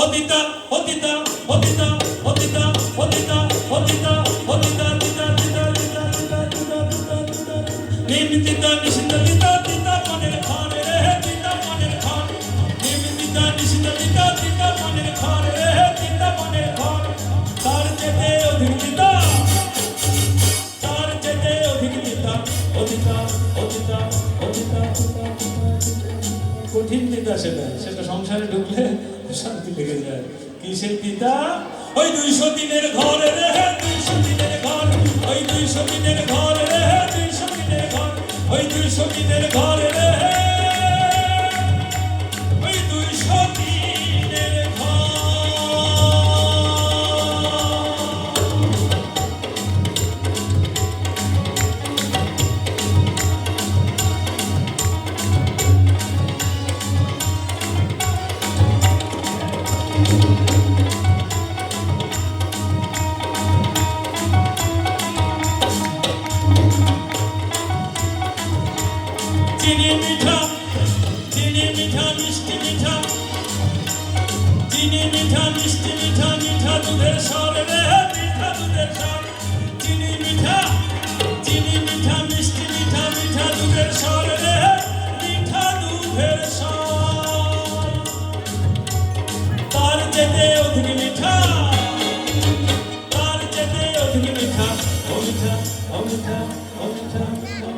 অদিতা অদিতা অদিতা অদিতা অদিতা অদিতা অদিতা দিতা দিতা দিতা দিতা দিতা দিতা দিতা নিম দিতা নিশিতা দিতা দিতা মনের খান রে দিতা মনের খান নিম দিতা নিশিতা দিতা দিতা মনের খান রে দিতা মনের খান তার যেতে অধিক দিতা তার যেতে অধিক সেটা সেটা সংসারে ঢুকলে শান্তি লেগে যায়। কি সেই পিতা? ওই দুইশো দিনের ঘর রে, দুইশো দিনের ঘর। ওই দুইশো দিনের ঘর রে, দুইশো দিনের ঘর। ওই দুইশো দিনের ঘর চিনি মিঠা চিনি মিঠা, মিষ্টি মিঠা। চিনি মিঠা, মিষ্টি মিঠা মিঠা দুধের স্বর রে, মিঠা দুধের স্বর। চিনি মিঠা চিনি মিঠা, মিষ্টি মিঠা মিঠা দুধের স্বর রে, মিঠা দুধের স্বর। তার যেতে অধিক মিঠা, তার যেতে অধিক মিঠা। অমিঠা অমিঠা অমিঠা।